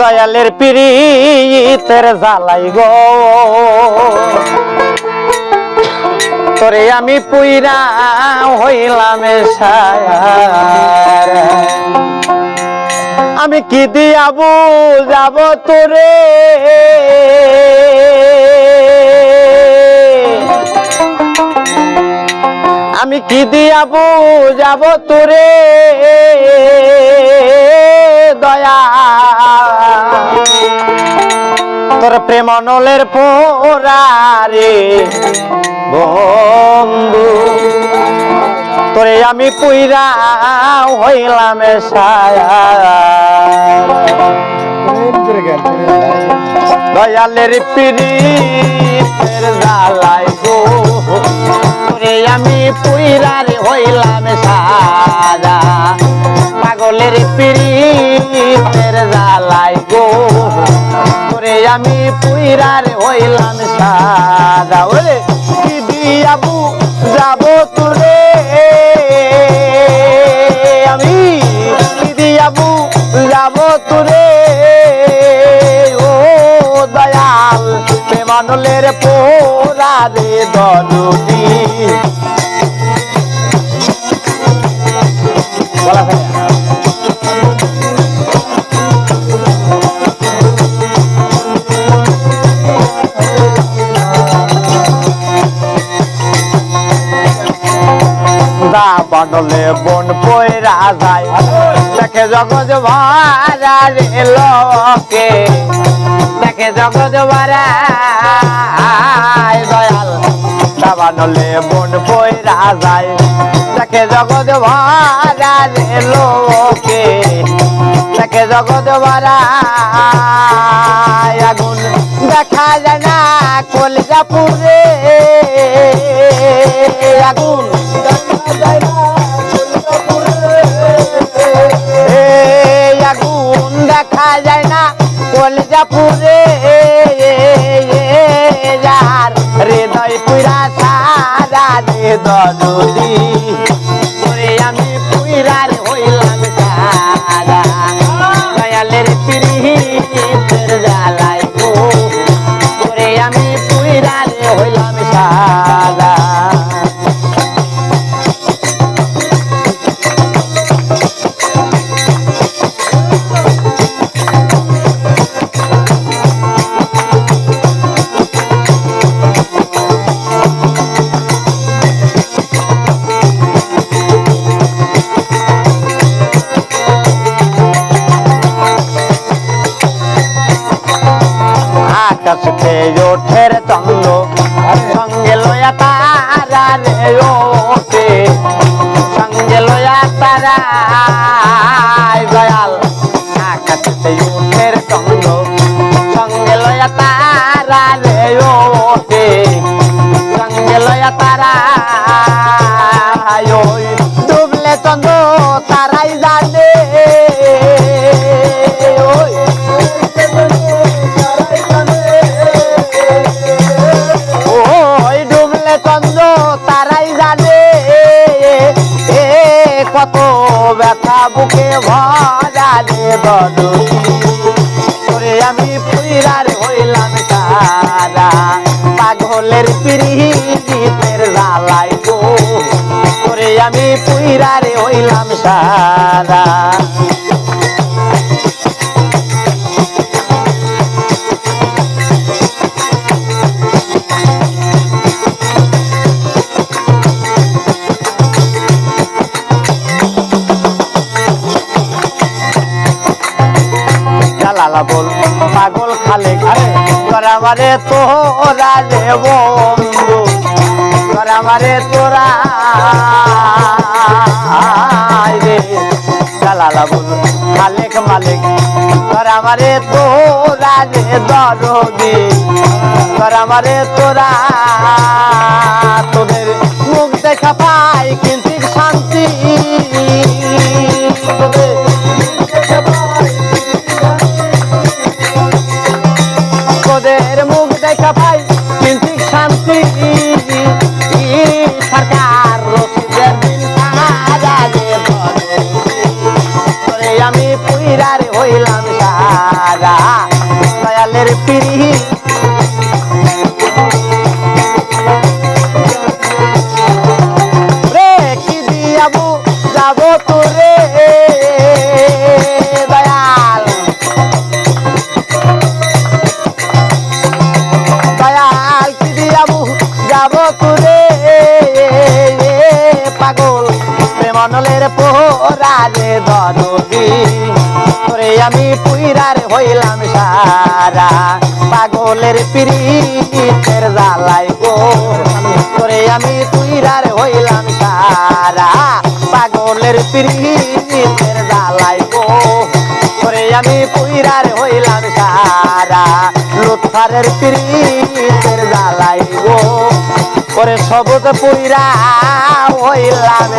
দয়ালের পিরিতের জ্বালাই গো। তোরে আমি পুইরা হইলাম আমি কি দিয়াবু যাব তোরে? আমি কি দিয়াবু যাব তোরে? দয়া। তোর প্রেমনলের পোরারে বন্ধু। তোরে আমি পুইরা হইলাম সায়া দয়ালের গো তোরে আমি পুইরার হইলাম সারা পাগলের পিড়িতের জালাই গো। আমি পুইরার হইলাম সাদা ওরে প্রেমানলের পোরা রে দরুদি দা বানলে বন পয়রা যায়। দেখে জগৎ ভারা রে লোকে। দেখে জগৎ ভারা দয়াল দা বানলে বন পয়রা যায়। দেখে জগৎ ভারা রে লোকে। দেখে জগৎ ভারা আগুন দেখা যায় না, কলজাপুরে কলজাপুরে যার হৃদয় পুরা সারা রে দরদি ওরে আমি পুইরার হইলাম সারা দয়ালের পিরিতের জ্বালাই ওরে আমি পুইরার হইলাম সারা Yeah. বুকে ভরা রে বদু করে আমি পুইরার হইলাম তারা পাগলের পিড়িতের লালাই গো আমি পুইরারে হইলাম সারা। পাগল খালে ঘরে। তোরা মারে তোরা রে তোরা মারে তোরা মালিক মালিক। তোরা মারে তোরা রে দরদি। তোরা মারে তোরা তোদের মুখ দেখা পাই কিন্তু শান্তি। তোদের মুখ দেখা পাই। কিন্তু শান্তি সরকার আমি হইলাম দয়ালের পিড়ি প্রেমনলের পোহরারে ধরবি তোরে আমি পুইরার হইলাম সারা। পাগলের পিড়িতের জ্বালাই গো। তোরে আমি তুইরার হইলাম সারা। পাগলের পিড়িতের জ্বালাই গো। তোরে আমি পুইরার হইলাম সারা। লুৎফারের পিড়িতের জ্বালাই গো। করে সবুজ পুরা ওই লাভ